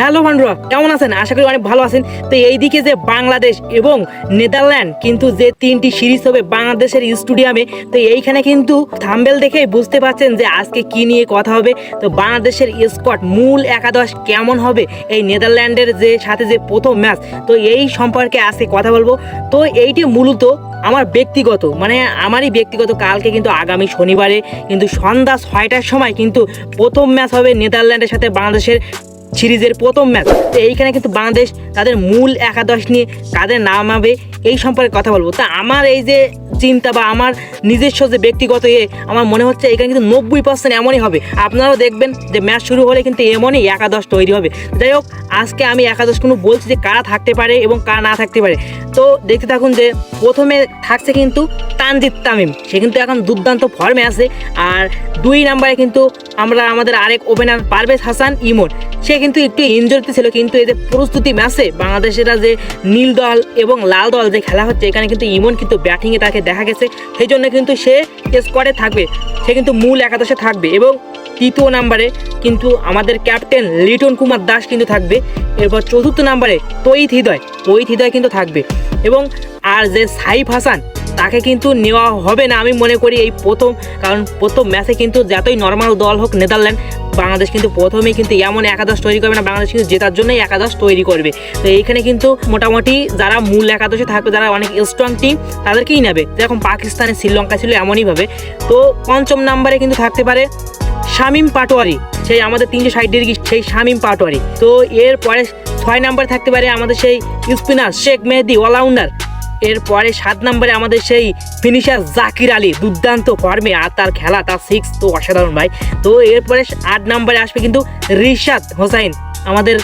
Hello বন্ধুরা কেমন আছেন? আশা করি অনেক ভালো আছেন। তো এইদিকে যে বাংলাদেশ এবং নেদারল্যান্ড কিন্তু যে তিনটি সিরিজ হবে বাংলাদেশের স্টুডিয়ামে, তো এইখানে কিন্তু থাম্বেল দেখে বুঝতে পারছেন যে আজকে কি নিয়ে কথা হবে। তো বাংলাদেশের স্কোয়াড মূল একাদশ কেমন হবে এই নেদারল্যান্ডের যে সাথে যে প্রথম ম্যাচ তো এই সম্পর্কে আজকে কথা বলব। তো এইটি মূলত আমার ব্যক্তিগত মানে আমারই ব্যক্তিগত, কালকে কিন্তু আগামী শনিবারে কিন্তু সন্ধ্যা ছয়টার সময় কিন্তু প্রথম ম্যাচ হবে নেদারল্যান্ডের সাথে বাংলাদেশের সিরিজের প্রথম ম্যাচ। তো এইখানে কিন্তু বাংলাদেশ তাদের মূল একাদশ নিয়ে কাদের নাম হবে, এই সম্পর্কে কথা বলব। তা আমার এই যে চিন্তা বা আমার নিজস্ব যে ব্যক্তিগত এ, আমার মনে হচ্ছে এখানে কিন্তু নব্বই পার্সেন্ট এমনই হবে। আপনারাও দেখবেন যে ম্যাচ শুরু হলে কিন্তু এমনই একাদশ তৈরি হবে। যাই হোক, আজকে আমি একাদশ কোনো বলছি যে কারা থাকতে পারে এবং কারা না থাকতে পারে। তো দেখতে থাকুন যে প্রথমে থাকছে কিন্তু তানজিদ তামিম। সে কিন্তু এখন দুর্দান্ত ফর্মে আছে। আর দুই নাম্বারে কিন্তু আমরা আমাদের আরেক ওপেনার পারভেজ হাসান ইমন। সে কিন্তু একটু ইনজুরিতে ছিল, কিন্তু এদের প্রস্তুতি ম্যাচে বাংলাদেশেরা যে নীল দল এবং লাল দল যে খেলা হচ্ছে, এখানে কিন্তু ইমন কিন্তু ব্যাটিংয়ে তাকে দেখা গেছে। সেই জন্য কিন্তু সে স্কোয়াডে থাকবে। সে কিন্তু মূল একাদশে থাকবে এবং তৃতীয় নাম্বারে কিন্তু আমাদের ক্যাপ্টেন লিটন কুমার দাস কিন্তু থাকবে। এরপর চতুর্থ নাম্বারে তৈত হৃদয়। তৈত হৃদয় কিন্তু থাকবে। এবং আর যে সাইফ হাসান তাকে কিন্তু নেওয়া হবে না। আমি মনে করি এই প্রথম, কারণ প্রথম ম্যাচে কিন্তু যতই নর্মাল দল হোক নেদারল্যান্ড বাংলাদেশ কিন্তু প্রথমেই কিন্তু এমন একাদশ তৈরি করবে না, বাংলাদেশ কিন্তু জেতার জন্যই একাদশ তৈরি করবে। তো এইখানে কিন্তু মোটামুটি যারা মূল একাদশে থাকবে, যারা অনেক স্ট্রং টিম তাদেরকেই নেবে। যেরকম পাকিস্তানে, শ্রীলঙ্কা ছিল এমনইভাবে। তো পঞ্চম নাম্বারে কিন্তু থাকতে পারে শামিম পাটোয়ারি। সেই আমাদের তিনশো ষাট ডিগ্রি, সেই শামিম পাটোয়ারি। তো এরপরে ছয় নাম্বারে থাকতে পারে আমাদের সেই স্পিনার শেখ মেহেদি অলরাউন্ডার এরপরে সাত নম্বরে আমাদের সেই ফিনিশার জাকির আলী, দুর্দান্ত ফর্মে আর তার খেলা, তার সিক্স তো অসাধারণ ভাই। তো এরপরে আট নম্বরে আসবে কিন্তু রিশাদ হোসাইন, আমাদের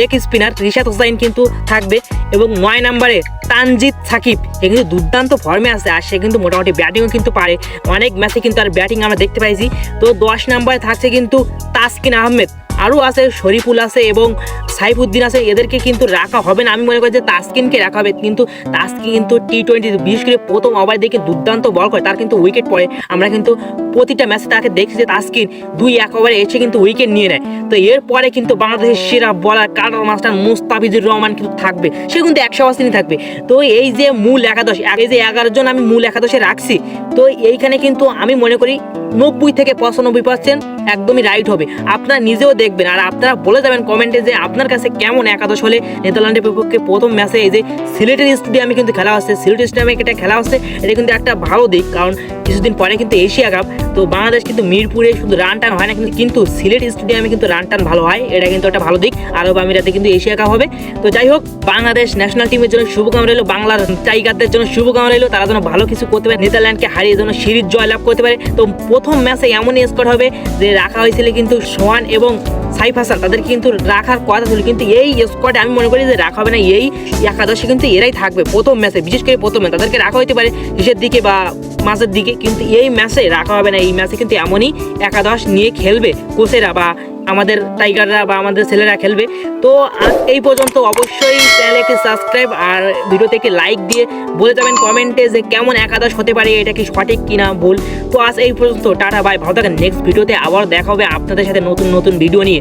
লেগ স্পিনার রিশাদ হোসাইন কিন্তু থাকবে। এবং নয় নম্বরে তানজিদ সাকিব, সে কিন্তু দুর্দান্ত ফর্মে আছে, আর সে কিন্তু মোটামুটি ব্যাটিংও কিন্তু পারে। অনেক ম্যাচে কিন্তু আর ব্যাটিং আমরা দেখতে পাইছি। তো দশ নম্বরে থাকছে কিন্তু তাসকিন আহমেদ। আরও আছে, শরীফুল আছে এবং সাইফুদ্দিন আছে, এদেরকে কিন্তু রাখা হবে না। আমি মনে করি যে তাসকিনকে রাখা হবে, কিন্তু তাসকিন কিন্তু টি টোয়েন্টি বিশেষ করে প্রথম ওভার দেখে দুর্দান্ত বল করে, তার কিন্তু উইকেট পড়ে। আমরা কিন্তু প্রতিটা ম্যাচে তাকে দেখছি যে তাসকিন দুই এক ওভারে এসে কিন্তু উইকেট নিয়ে নেয়। তো এরপরে কিন্তু বাংলাদেশের সেরা বলার কাটার মাস্টার মুস্তাফিজুর রহমান কিন্তু থাকবে। সে কিন্তু একশো পার্সেন্টই থাকবে। তো এই যে মূল একাদশ, এই যে এগারো জন আমি মূল একাদশে রাখছি, তো এইখানে কিন্তু আমি মনে করি নব্বই থেকে পঁচানব্বই পার্সেন্ট একদমই রাইট হবে। আপনারা নিজেও দেখবেন আর আপনারা বলে যাবেন কমেন্টে যে আপনার কাছে কেমন একাদশ হলে নেদারল্যান্ডের বিপক্ষে প্রথম ম্যাচে এই যে সিলেটের স্টেডিয়ামে কিন্তু খেলা হচ্ছে। সিলেটের স্টেডিয়ামে এটা খেলা হচ্ছে, এটা কিন্তু একটা ভালো দিক কারণ কিছুদিন পরে কিন্তু এশিয়া কাপ, তো বাংলাদেশ কিন্তু মিরপুরে শুধু রান টান হয় না, কিন্তু কিন্তু সিলেট স্টেডিয়ামে কিন্তু রান টান ভালো হয়। এটা কিন্তু একটা ভালো দিক। আরব আমিরাতে কিন্তু এশিয়া কাপ হবে। তো যাই হোক, বাংলাদেশ ন্যাশনাল টিমের জন্য শুভকামনা রইল, বাংলার টাইগারদের জন্য শুভকামনা রইল, তারা যেন ভালো কিছু করতে পারে, নেদারল্যান্ডকে হারিয়ে যেন সিরিজ জয়লাভ করতে পারে। তো প্রথম ম্যাচে এমনই স্কোর হবে যে রাখা হয়েছিল কিন্তু সোহান এবং সাইফ হাসান। তাদেরকে কিন্তু রাখার কথা ছিল, কিন্তু এই স্কোয়াডে আমি মনে করি যে রাখা হবে না, এই একাদশে কিন্তু এরাই থাকবে প্রথম ম্যাচে বিশেষ করে প্রথম ম্যাচ তাদেরকে রাখা হইতে পারে, শেষের দিকে বা মাঝের দিকে কিন্তু এই ম্যাচে রাখা হবে না। এই ম্যাচে কিন্তু এমনই একাদশ নিয়ে খেলবে কোচেরা বা আমাদের টাইগাররা বা আমাদের ছেলেরা খেলবে। তো এই পর্যন্ত অবশ্যই চ্যানেলকে সাবস্ক্রাইব আর ভিডিওতে একটি লাইক দিয়ে বলে যাবেন কমেন্টে যে কেমন একাদশ হতে পারে, এটা কি সঠিক কিনা ভুল। তো আজ এই পর্যন্ত, টাটা, বাই, ভালো থাকেন। নেক্সট ভিডিওতে আবার দেখা হবে আপনাদের সাথে নতুন নতুন ভিডিও নিয়ে।